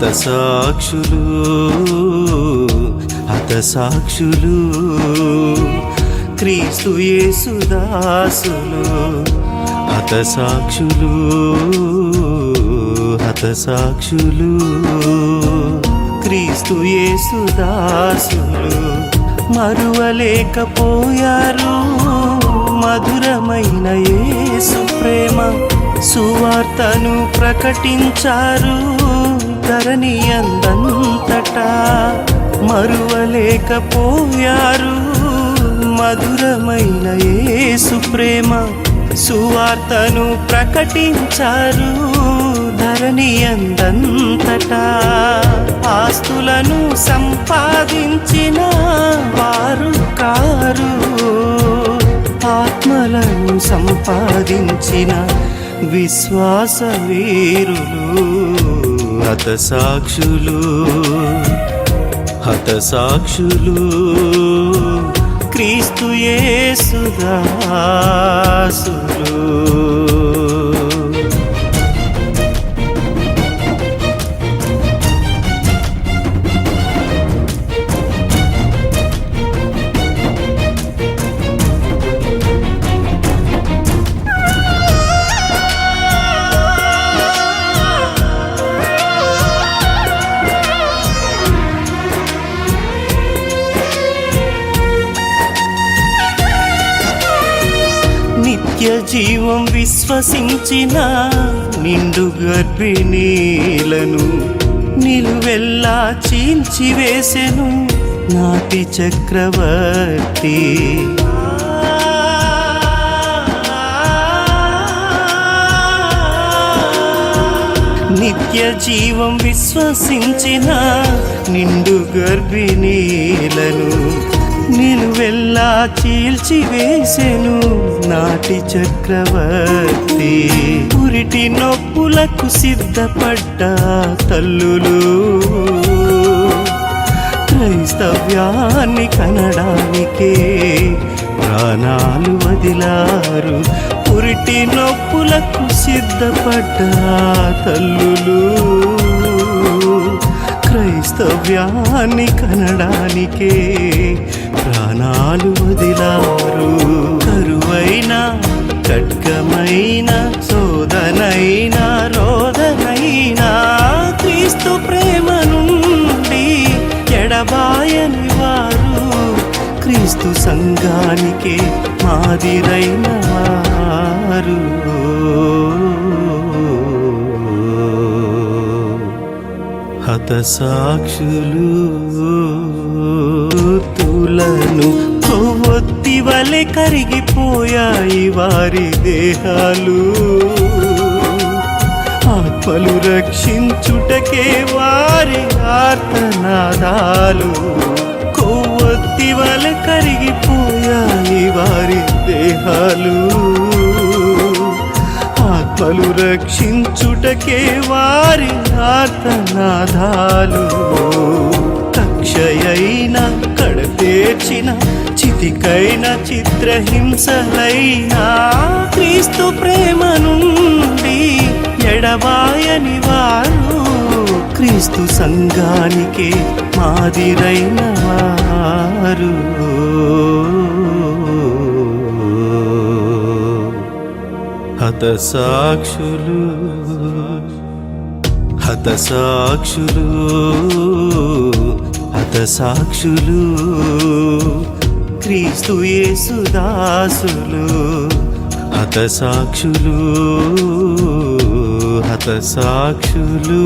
హతసాక్షులు హతసాక్షులు. క్రీస్తు యేసుదాసులు హతసాక్షులు హతసాక్షులు. క్రీస్తు యేసుదాసులు మరువలేకపోయారు. మధురమైన యేసు ప్రేమ సువార్తను ప్రకటించారు. ధరణి అందంతట మరువలేకపోయారు. మధురమైన యేసు ప్రేమ సువార్తను ప్రకటించారు. ధరణి అందంతట ఆస్తులను సంపాదించిన వారు కారు. ఆత్మలను సంపాదించిన విశ్వాస వీరులు. హతసాక్షులు హతసాక్షులు క్రీస్తు యేసుదాసులు. నిత్య జీవం విశ్వసించిన నిండు గర్భిణీలను నిలువెల్లా చీల్చివేసెను నాటి చక్రవర్తి. నిత్య జీవం విశ్వసించిన నిండు గర్భిణీలను నిలువెల్లా చీల్చివేసెను నాటి చక్రవర్తి. పురిటి నొప్పులకు సిద్ధపడ్డ తల్లులు. క్రైస్తవ్యాన్ని కనడానికే ప్రాణాలు వదిలారు. పురిటి నొప్పులకు సిద్ధపడ్డ తల్లులు. క్రైస్తవ్యాన్ని కనడానికే ప్రాణాలు వదిలారు. కరువైన ఖడ్గమైన శోధనైన రోధనైన క్రీస్తు ప్రేమ నుండి ఎడబాయని వారు. క్రీస్తు సంఘానికే మాదిరైన వారు. హతసాక్షులు పూలను కొవ్వొత్తి వలె కరిగిపోయాయి వారి దేహాలు. ఆత్మలు రక్షించుటకే వారి ఆర్తనాదాలు. కొవ్వొత్తి వలె కరిగిపోయాయి వారి దేహాలు. ఆత్మలు రక్షించుటకే వారి ఆర్తనాదాలు. కక్షయైన చేర్చిన చితికైన చిత్రహింసలైనా క్రీస్తు ప్రేమ నుండి ఎడబాయని వారు క్రీస్తు సంఘానికే మాదిరైన వారు. హతసాక్షులు హతసాక్షులు హతసాక్షులు క్రీస్తు యేసుదాసులు హతసాక్షులు హతసాక్షులు.